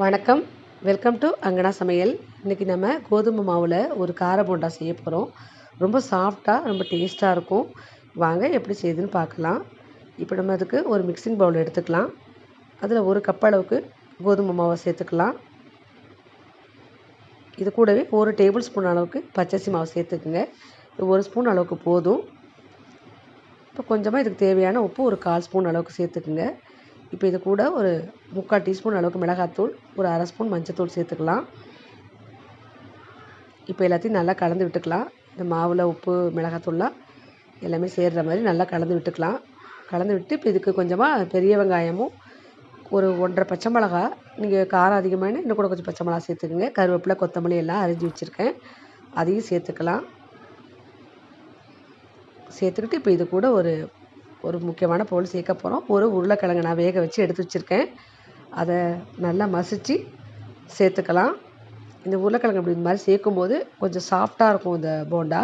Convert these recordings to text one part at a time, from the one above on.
வணக்கம். Welcome to அங்கனா சமையல். இன்றைக்கி நம்ம கோதுமை மாவில் ஒரு கார போண்டா செய்ய போகிறோம் ரொம்ப சாஃப்டாக ரொம்ப டேஸ்ட்டாக இருக்கும். வாங்க எப்படி செய்யுதுன்னு பார்க்கலாம். இப்போ நம்ம அதுக்கு ஒரு மிக்சிங் பவுல் எடுத்துக்கலாம். அதில் ஒரு கப் அளவுக்கு கோதுமை மாவை சேர்த்துக்கலாம். இது கூடவே ஒரு டேபிள் ஸ்பூன் அளவுக்கு பச்சரிசி மாவு சேர்த்துக்குங்க. ஒரு ஸ்பூன் அளவுக்கு போதும். இப்போ கொஞ்சமாக இதுக்கு தேவையான உப்பு ஒரு கால் ஸ்பூன் அளவுக்கு சேர்த்துக்குங்க. இப்போ இது கூட ஒரு முக்கால் டீஸ்பூன் அளவுக்கு மிளகாத்தூள் ஒரு அரை ஸ்பூன் மஞ்சத்தூள் சேர்த்துக்கலாம். இப்போ எல்லாத்தையும் நல்லா கலந்து விட்டுக்கலாம். இந்த மாவில் உப்பு மிளகாத்தூள்லாம் எல்லாமே சேர்கிற மாதிரி நல்லா கலந்து விட்டுக்கலாம். கலந்து விட்டு இப்போ இதுக்கு கொஞ்சமாக பெரிய வெங்காயமும் ஒரு ஒன்றரை பச்சை மிளகா நீங்கள் காரம் அதிகமான இன்னும் கூட கொஞ்சம் பச்சை மிளகா சேர்த்துக்குங்க. கருவேப்பிலை கொத்தமல்லி எல்லாம் அரிஞ்சு வச்சுருக்கேன். அதையும் சேர்த்துக்கலாம். சேர்த்துக்கிட்டு இப்போ இது கூட ஒரு ஒரு முக்கியமான பொருள் சேர்க்க போகிறோம் ஒரு உருளைக்கிழங்கு நான் வேக வச்சு எடுத்து வச்சுருக்கேன். அதை நல்லா மசித்து சேர்த்துக்கலாம். இந்த உருளைக்கிழங்கு அப்படி இந்த மாதிரி சேர்க்கும்போது கொஞ்சம் சாஃப்டாக இருக்கும் இந்த போண்டா.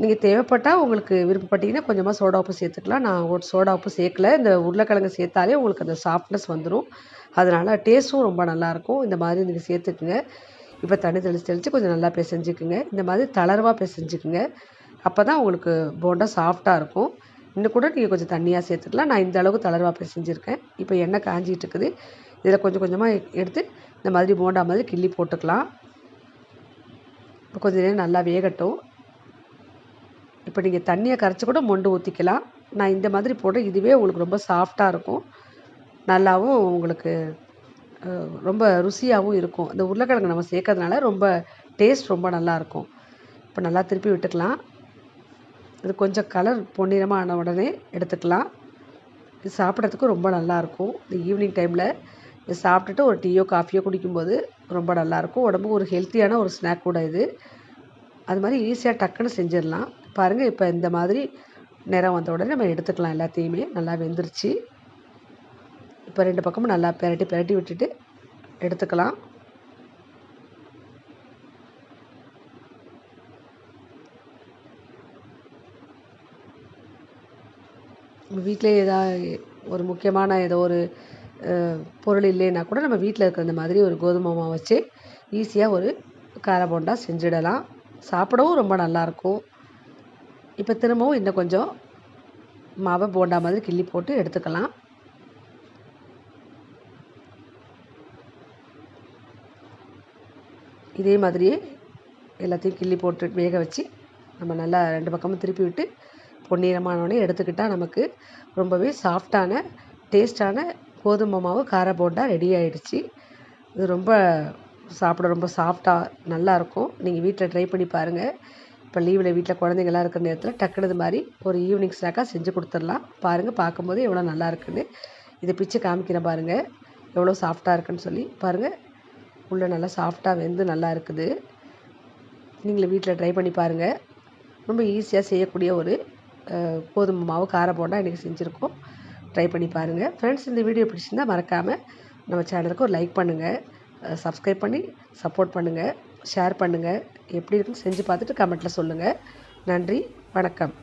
நீங்கள் தேவைப்பட்டால் உங்களுக்கு விருப்பப்பட்டீங்கன்னா கொஞ்சமாக சோடா உப்பு சேர்த்துக்கலாம். நான் ஒரு சோடா உப்பு சேர்க்கல. இந்த உருளைக்கிழங்கு சேர்த்தாலே உங்களுக்கு அந்த சாஃப்ட்னஸ் வந்துடும் அதனால் டேஸ்ட்டும் ரொம்ப நல்லாயிருக்கும் இந்த மாதிரி நீங்கள் சேர்த்துக்குங்க. இப்போ தண்ணி தெளித்து தெளித்து கொஞ்சம் நல்லா பிசைஞ்சுக்குங்க. இந்த மாதிரி தளர்வாக பிசைஞ்சுக்குங்க. அப்போ தான் உங்களுக்கு போண்டா சாஃப்டாக இருக்கும். இன்னும் கூட நீங்கள் கொஞ்சம் தண்ணியாக சேர்த்துக்கலாம் நான் இந்த அளவுக்கு தளர்வாக பிசைஞ்சிருக்கேன். இப்போ எண்ணெய் காஞ்சிட்டு இருக்குது இதில் கொஞ்சம் கொஞ்சமாக எடுத்து இந்த மாதிரி போண்டா மாதிரி கிள்ளி போட்டுக்கலாம். இப்போ கொஞ்சம் நேரம் நல்லா வேகட்டும். இப்போ நீங்கள் தண்ணியை கரைச்சி கூட மொண்டு ஊற்றிக்கலாம் நான் இந்த மாதிரி போட்டு இதுவே உங்களுக்கு ரொம்ப சாஃப்டாக இருக்கும். நல்லாவும் உங்களுக்கு ரொம்ப ருசியாகவும் இருக்கும். இந்த உருளைக்கிழங்கு நம்ம சேர்க்கறதுனால ரொம்ப டேஸ்ட் ரொம்ப நல்லாயிருக்கும் இப்போ நல்லா திருப்பி விட்டுக்கலாம். இது கொஞ்சம் கலர் பொன்னிறமாக ஆன உடனே எடுத்துக்கலாம். இது சாப்பிட்றதுக்கு ரொம்ப நல்லாயிருக்கும் இந்த ஈவினிங் டைமில் இது சாப்பிட்டுட்டு ஒரு டீயோ காஃபியோ குடிக்கும்போது ரொம்ப நல்லாயிருக்கும் உடம்புக்கு ஒரு ஹெல்த்தியான ஒரு ஸ்நாக் கூட இது. அது மாதிரி ஈஸியாக டக்குன்னு செஞ்சிடலாம். பாருங்கள் இப்போ இந்த மாதிரி நிறம் வந்த உடனே நம்ம எடுத்துக்கலாம் எல்லாத்தையுமே. நல்லா வெந்துருச்சு. இப்போ ரெண்டு பக்கமும் நல்லா பெரட்டி பெரட்டி விட்டுட்டு எடுத்துக்கலாம். வீட்டிலே ஏதாவது ஒரு முக்கியமான ஏதோ ஒரு பொருள் இல்லைன்னா கூட நம்ம வீட்டில் இருக்கிற இந்த மாதிரி ஒரு கோதுமை மாவு வச்சு ஈஸியாக ஒரு கார போண்டா செஞ்சிடலாம். சாப்பிடவும் ரொம்ப நல்லாயிருக்கும் இப்போ திரும்பவும் இன்னும் கொஞ்சம் மாவை போண்டா மாதிரி கிள்ளி போட்டு எடுத்துக்கலாம். இதே மாதிரியே எல்லாத்தையும் கிள்ளி போட்டு வேக வச்சு நம்ம நல்லா ரெண்டு பக்கமும் திருப்பி விட்டு பொன்னிறமானோடனே எடுத்துக்கிட்டால் நமக்கு ரொம்பவே சாஃப்டான டேஸ்டான கோதுமை மாவு கார போண்டா ரெடி ஆயிடுச்சு. இது ரொம்ப சாப்பிட ரொம்ப சாஃப்டாக நல்லாயிருக்கும் நீங்கள் வீட்டில் ட்ரை பண்ணி பாருங்கள் இப்போ லீவில் வீட்டில் குழந்தைங்களாம் இருக்கிற நேரத்தில் டக்குனது மாதிரி ஒரு ஈவினிங் ஸ்நாக்காக செஞ்சு கொடுத்துடலாம். பாருங்கள் பார்க்கும்போது எவ்வளோ நல்லா இருக்குன்னு. இதை பிச்சு காமிக்கிறேன் பாருங்கள் எவ்வளோ சாஃப்டாக இருக்குன்னு சொல்லி. பாருங்கள் உள்ளே நல்லா சாஃப்டாக வெந்து நல்லா இருக்குது. நீங்களும் வீட்டில் ட்ரை பண்ணி பாருங்கள் ரொம்ப ஈஸியாக செய்யக்கூடிய ஒரு கோதுமை மாவு கார போண்டா இன்றைக்கி செஞ்சுருக்கோம். ட்ரை பண்ணி பாருங்கள் ஃப்ரெண்ட்ஸ் இந்த வீடியோ பிடிச்சிருந்தா மறக்காமல் நம்ம சேனலுக்கு ஒரு லைக் பண்ணுங்கள் சப்ஸ்கிரைப் பண்ணி சப்போர்ட் பண்ணுங்கள் ஷேர் பண்ணுங்கள் எப்படி இருக்குன்னு செஞ்சு பார்த்துட்டு கமெண்ட்டில் சொல்லுங்கள் நன்றி. வணக்கம்.